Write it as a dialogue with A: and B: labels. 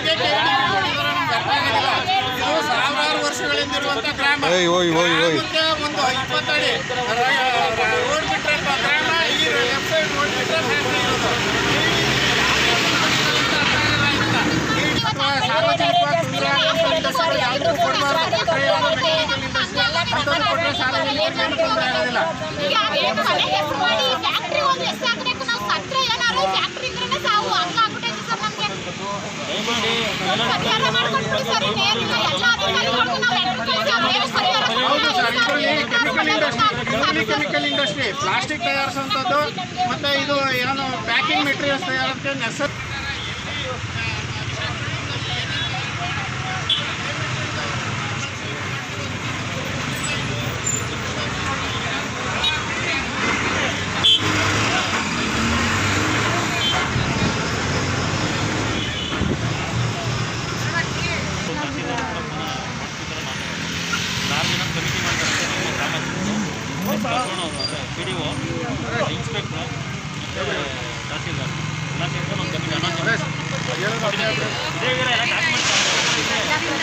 A: ಇದೆ. ಸಾವಿರಾರು ವರ್ಷಗಳಿಂದ ಇರುವಂತ ಗ್ರಾಮ. ಒಂದು ಇಪ್ಪತ್ತಡಿ. ರೋಡ್ ಬಿಟ್ರೆ ಗ್ರಾಮ ಈ ಸೈಡ್ ರೋಡ್ ಬಿಟ್ರೆ ಫ್ಯಾಕ್ಟ್ರಿ ಇರೋದು. ಸಾರ್ವಜನಿಕ ಕೊಡಬಾರ್ದು ಕೊಟ್ಟರೆ ಸಾರ್ವಜನಿಕ ತೊಂದರೆ ಆಗೋದಿಲ್ಲ. ಇದರಲ್ಲಿ ಕೆಮಿಕಲ್ ಇಂಡಸ್ಟ್ರಿ ಇದರಲ್ಲಿ ಕೆಮಿಕಲ್ ಇಂಡಸ್ಟ್ರಿ ಪ್ಲಾಸ್ಟಿಕ್ ತಯಾರಿಸುವಂಥದ್ದು ಮತ್ತು ಇದು ಏನು ಪ್ಯಾಕಿಂಗ್ ಮೆಟೀರಿಯಲ್ಸ್ ತಯಾರಿಸೋಕ್ಕೆ ನೆಸ
B: ಇನ್ಸ್ಪೆಕ್ಟ್ರು ಮತ್ತು ತಹಸೀಲ್ದಾರ್ ಎಲ್ಲ ಸೇರ್ಕೊಂಡು ಒಂದು ಕಮಿಟಿ ಹನ್ನೊಂದು ಜನ ಇದೇ ಇದ್ರೆ ಎಲ್ಲ ಡಾಕ್ಯುಮೆಂಟ್